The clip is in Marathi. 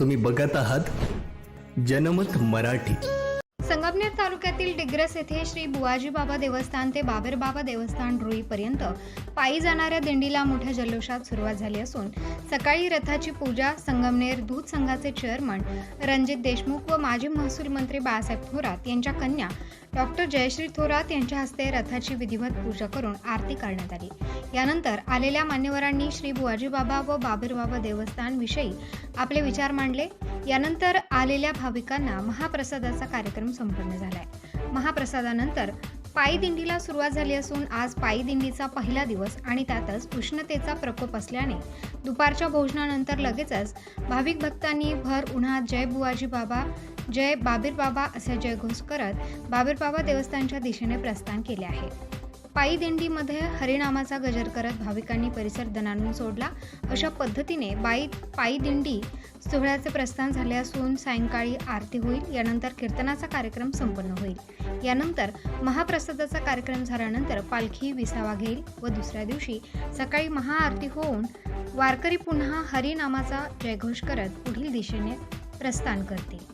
तुम्ही बघत आहात जनमत मराठी. संगमनेर तालुक्यातील डिग्रस येथे श्री बुवाजी बाबा देवस्थान ते बाबेर बाबा देवस्थान रुईपर्यंत पायी जाणाऱ्या दिंडीला मोठ्या जल्लोषात सुरुवात झाली असून सकाळी रथाची पूजा संगमनेर दूध संघाचे चेअरमन रणजित देशमुख व माजी महसूल मंत्री बाळासाहेब थोरात यांच्या कन्या डॉक्टर जयश्री थोरात यांच्या हस्ते रथाची विधिवत पूजा करून आरती करण्यात आली. यानंतर आलेल्या मान्यवरांनी श्री बुवाजी बाबा व बाबीरबाबा देवस्थानविषयी आपले विचार मांडले. यानंतर आलेल्या भाविकांना महाप्रसादाचा कार्यक्रम संपन्न झालाय. महाप्रसादानंतर पायी दिंडीला सुरुवात झाली असून आज पायी दिंडीचा पहिला दिवस आणि त्यातच उष्णतेचा प्रकोप असल्याने दुपारच्या भोजनानंतर लगेचच भाविक भक्तांनी भर उन्हात जय बुवाजी बाबा जय बाबीर बाबा असे जयघोष करत बाबीर बाबा देवस्थानच्या दिशेने प्रस्थान केले आहे. पायी दिंडीमध्ये हरिनामाचा गजर करत भाविकांनी परिसर दणानून सोडला. अशा पद्धतीने बाई पायी दिंडी सोहळ्याचे प्रस्थान झाले असून सायंकाळी आरती होईल यानंतर कीर्तनाचा कार्यक्रम संपन्न होईल. यानंतर महाप्रसादाचा कार्यक्रम झाल्यानंतर पालखी विसावा घेईल व दुसऱ्या दिवशी सकाळी महाआरती होऊन वारकरी पुन्हा हरिनामाचा जयघोष करत पुढील दिशेने प्रस्थान करतील.